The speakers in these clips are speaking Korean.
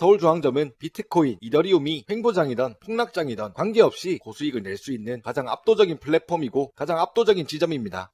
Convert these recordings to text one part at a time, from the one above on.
서울중앙점은 비트코인, 이더리움이 횡보장이던 폭락장이던 관계없이 고수익을 낼 수 있는 가장 압도적인 플랫폼이고 가장 압도적인 지점입니다.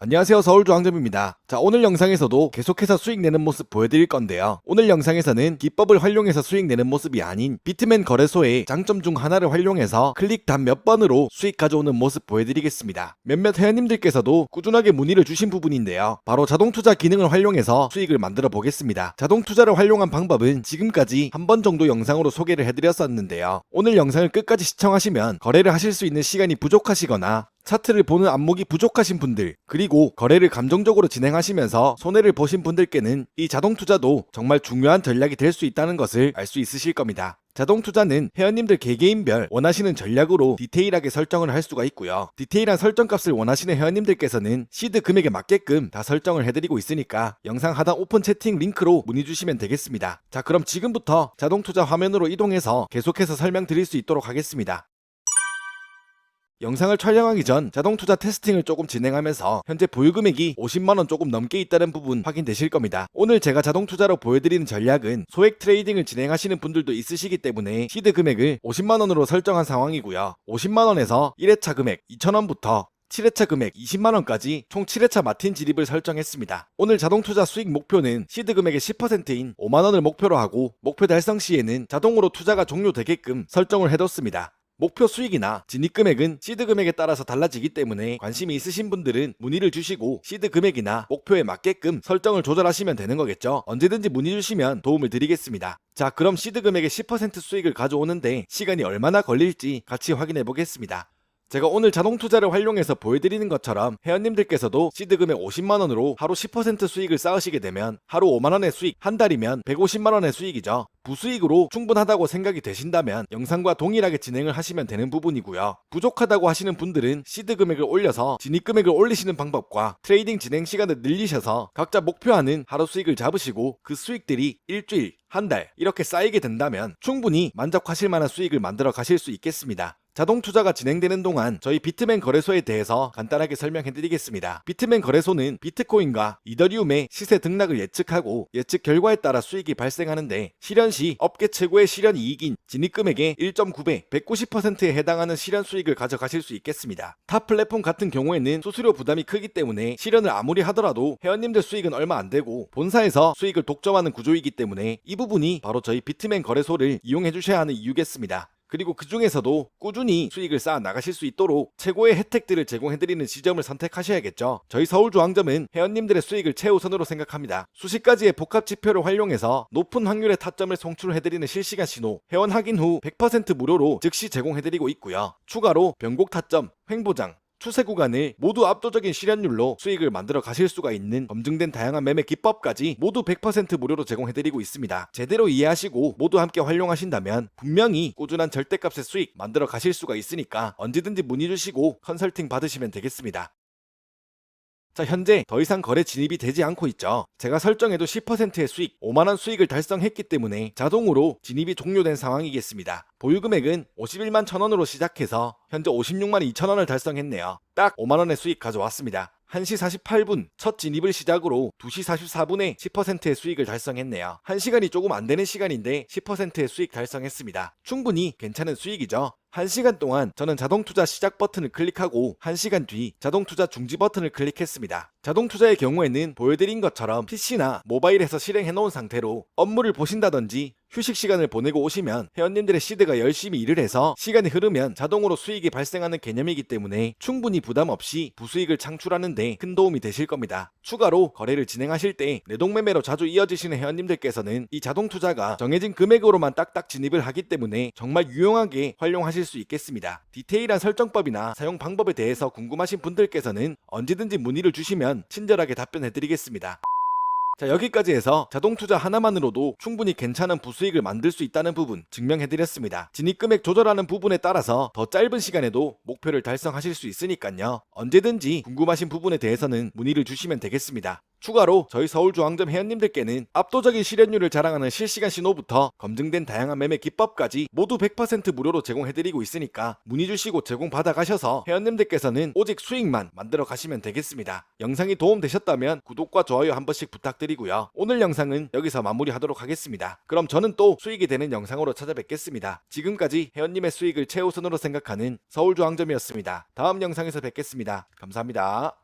안녕하세요 서울중앙점입니다. 자 오늘 영상에서도 계속해서 수익 내는 모습 보여드릴 건데요. 오늘 영상에서는 기법을 활용해서 수익 내는 모습이 아닌 비트맨 거래소의 장점 중 하나를 활용해서 클릭 단 몇 번으로 수익 가져오는 모습 보여드리겠습니다. 몇몇 회원님들께서도 꾸준하게 문의를 주신 부분인데요. 바로 자동 투자 기능을 활용해서 수익을 만들어 보겠습니다. 자동 투자를 활용한 방법은 지금까지 한 번 정도 영상으로 소개를 해드렸었는데요. 오늘 영상을 끝까지 시청하시면 거래를 하실 수 있는 시간이 부족하시거나 차트를 보는 안목이 부족하신 분들, 그리고 거래를 감정적으로 진행하시면서 손해를 보신 분들께는 이 자동 투자도 정말 중요한 전략이 될 수 있다는 것을 알 수 있으실 겁니다. 자동 투자는 회원님들 개개인별 원하시는 전략으로 디테일하게 설정을 할 수가 있고요. 디테일한 설정 값을 원하시는 회원님들께서는 시드 금액에 맞게끔 다 설정을 해드리고 있으니까 영상 하단 오픈 채팅 링크로 문의 주시면 되겠습니다. 자 그럼 지금부터 자동 투자 화면으로 이동해서 계속해서 설명드릴 수 있도록 하겠습니다. 영상을 촬영하기 전 자동 투자 테스팅을 조금 진행하면서 현재 보유 금액이 50만원 조금 넘게 있다는 부분 확인되실 겁니다. 오늘 제가 자동 투자로 보여드리는 전략은 소액 트레이딩을 진행하시는 분들도 있으시기 때문에 시드 금액을 50만원으로 설정한 상황이고요. 50만원에서 1회차 금액 2천원부터 7회차 금액 20만원까지 총 7회차 마틴 진입을 설정했습니다. 오늘 자동 투자 수익 목표는 시드 금액의 10%인 5만원을 목표로 하고 목표 달성 시에는 자동으로 투자가 종료되게끔 설정을 해뒀습니다. 목표 수익이나 진입 금액은 시드 금액에 따라서 달라지기 때문에 관심이 있으신 분들은 문의를 주시고 시드 금액이나 목표에 맞게끔 설정을 조절하시면 되는 거겠죠. 언제든지 문의 주시면 도움을 드리겠습니다. 자, 그럼 시드 금액의 10% 수익을 가져오는데 시간이 얼마나 걸릴지 같이 확인해 보겠습니다. 제가 오늘 자동 투자를 활용해서 보여드리는 것처럼 회원님들께서도 시드 금액 50만원으로 하루 10% 수익을 쌓으시게 되면 하루 5만원의 수익, 한 달이면 150만원의 수익이죠. 부수익으로 충분하다고 생각이 되신다면 영상과 동일하게 진행을 하시면 되는 부분이고요. 부족하다고 하시는 분들은 시드 금액을 올려서 진입 금액을 올리시는 방법과 트레이딩 진행 시간을 늘리셔서 각자 목표하는 하루 수익을 잡으시고 그 수익들이 일주일, 한 달 이렇게 쌓이게 된다면 충분히 만족하실 만한 수익을 만들어 가실 수 있겠습니다. 자동 투자가 진행되는 동안 저희 비트맨 거래소에 대해서 간단하게 설명해 드리겠습니다. 비트맨 거래소는 비트코인과 이더리움의 시세 등락을 예측하고 예측 결과에 따라 수익이 발생하는데 실현 시 업계 최고의 실현 이익인 진입 금액의 1.9배, 190%에 해당하는 실현 수익을 가져가실 수 있겠습니다. 타 플랫폼 같은 경우에는 수수료 부담이 크기 때문에 실현을 아무리 하더라도 회원님들 수익은 얼마 안 되고 본사에서 수익을 독점하는 구조이기 때문에 이 부분이 바로 저희 비트맨 거래소를 이용해 주셔야 하는 이유겠습니다. 그리고 그 중에서도 꾸준히 수익을 쌓아 나가실 수 있도록 최고의 혜택들을 제공해드리는 지점을 선택하셔야겠죠. 저희 서울중앙점은 회원님들의 수익을 최우선으로 생각합니다. 수십 가지의 복합 지표를 활용해서 높은 확률의 타점을 송출해드리는 실시간 신호, 회원 확인 후 100% 무료로 즉시 제공해드리고 있고요. 추가로 변곡 타점, 횡보장, 추세 구간을 모두 압도적인 실현율로 수익을 만들어 가실 수가 있는 검증된 다양한 매매 기법까지 모두 100% 무료로 제공해드리고 있습니다. 제대로 이해하시고 모두 함께 활용하신다면 분명히 꾸준한 절대값의 수익 만들어 가실 수가 있으니까 언제든지 문의 주시고 컨설팅 받으시면 되겠습니다. 자, 현재 더 이상 거래 진입이 되지 않고 있죠. 제가 설정해도 10%의 수익, 5만원 수익을 달성했기 때문에 자동으로 진입이 종료된 상황이겠습니다. 보유 금액은 51만 1000원으로 시작해서 현재 56만 2천원을 달성했네요. 딱 5만원의 수익 가져왔습니다. 1시 48분 첫 진입을 시작으로 2시 44분에 10%의 수익을 달성했네요. 1시간이 조금 안 되는 시간인데 10%의 수익 달성했습니다. 충분히 괜찮은 수익이죠. 1시간 동안 저는 자동 투자 시작 버튼을 클릭하고 1시간 뒤 자동 투자 중지 버튼을 클릭했습니다. 자동 투자의 경우에는 보여드린 것처럼 PC나 모바일에서 실행해 놓은 상태로 업무를 보신다든지 휴식 시간을 보내고 오시면 회원님들의 시드가 열심히 일을 해서 시간이 흐르면 자동으로 수익이 발생하는 개념이기 때문에 충분히 부담 없이 부수익을 창출하는데 큰 도움이 되실 겁니다. 추가로 거래를 진행하실 때 내동매매로 자주 이어지시는 회원님들께서는 이 자동 투자가 정해진 금액으로만 딱딱 진입을 하기 때문에 정말 유용하게 활용하실 수 있겠습니다. 디테일한 설정법이나 사용 방법에 대해서 궁금하신 분들께서는 언제든지 문의를 주시 면 친절하게 답변해 드리겠습니다. 자 여기까지 해서 자동 투자 하나만으로도 충분히 괜찮은 부수익을 만들 수 있다는 부분 증명해드렸습니다. 진입금액 조절하는 부분에 따라서 더 짧은 시간에도 목표를 달성하실 수 있으니까요. 언제든지 궁금하신 부분에 대해서는 문의를 주시면 되겠습니다. 추가로 저희 서울중앙점 회원님들께는 압도적인 실현율을 자랑하는 실시간 신호부터 검증된 다양한 매매 기법까지 모두 100% 무료로 제공해드리고 있으니까 문의 주시고 제공 받아 가셔서 회원님들께서는 오직 수익만 만들어 가시면 되겠습니다. 영상이 도움되셨다면 구독과 좋아요 한 번씩 부탁드리고요. 오늘 영상은 여기서 마무리하도록 하겠습니다. 그럼 저는 또 수익이 되는 영상으로 찾아뵙겠습니다. 지금까지 회원님의 수익을 최우선으로 생각하는 서울중앙점이었습니다. 다음 영상에서 뵙겠습니다. 감사합니다.